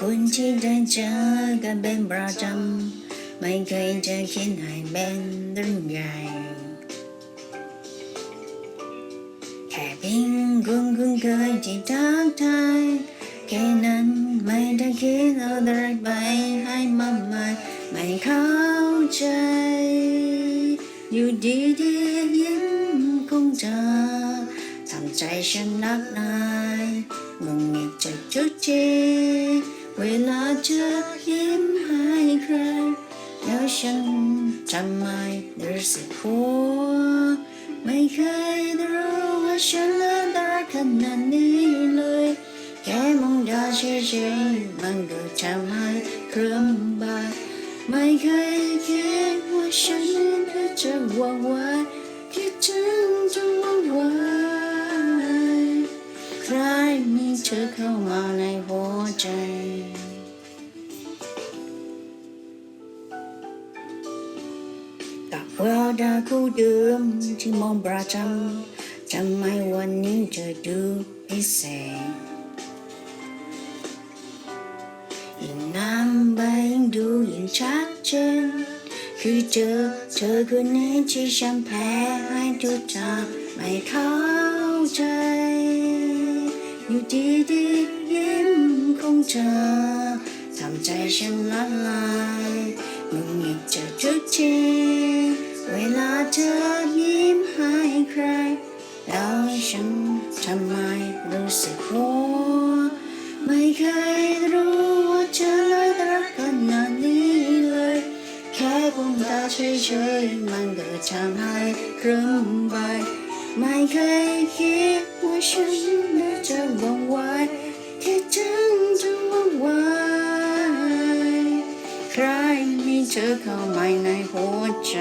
คนที่ได้เจอกันเป็นประจำไม่เคยจะคิดให้เป็นเรื่องใหญ่แค่เพียงคุณคุ้นเคยที่ทักทายแค่นั้นไม่ได้คิดเอะไรไปให้มากมายไม่เข้าใจ อยู่ดีๆยิ้มคงจะทำใจฉันนักนายงงงิดจะจุดจี เวลาเธอยิ้มให้ใคร แล้วฉันทำไมรู้สึกหัวไม่เคยรู้ว่าฉันน่ารักขนาดนี้เลยแค่มองตาเฉยๆมันก็ทำให้เคลื่อนไหวไม่เคยคิดว่าฉันจะวังไว้คิดถึงจะหวังไว้ใครมีเธอเข้ามาในหัวใจ ดาคู่เดิมที่มองประจำทำไมวันนี้เธอดูพิเศษยิ่งนานไปยิ่งดูยิ่งชัดเจนคือเธอเธอคนนี้ที่ฉันแพ้ให้ทุกทางไม่เข้าใจ อยู่ดีๆยิ้มของเธอทำใจฉันละลายมึงอีกจะทุกที เวลาเธอยิ้มให้ใคร แล้วฉันทำไมรู้สึกหัวไม่เคยรู้ว่าเธอเลยรักขนาดนี้เลย แค่คงตาเฉยๆมันก็ทำให้คลื่อนไหวไม่เคยคิดว่าฉันน่าจะหวังไว้ที่ฉันจะหวังไว้ใครมีเธอเข้ามาในหัวใจ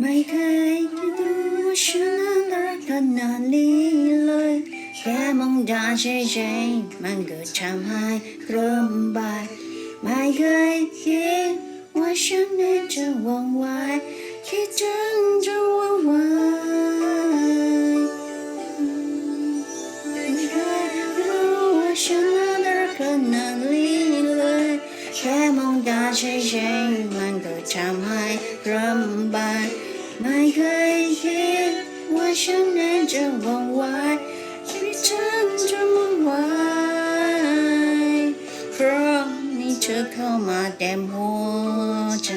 ไม่เคยรู้ว่าฉันน่ารักขนาดนี้เลยแค่มองตาเฉยๆมันก็ทำให้เคลื่อนไหวไม่เคยคิดว่าฉันน่าจะหวังไวคิดถึงจะหวังไวไม่เคยรู้ว่าฉันน่ารักขนาดนี้เลยแค่มองตาเฉยๆมัน ทำให้รำบานไม่เคยคิดว่าฉันนั้นจะหวังไว้ที่ฉันจะมองไวเพราะมีเธอเข้ามาเต็มหัวใจ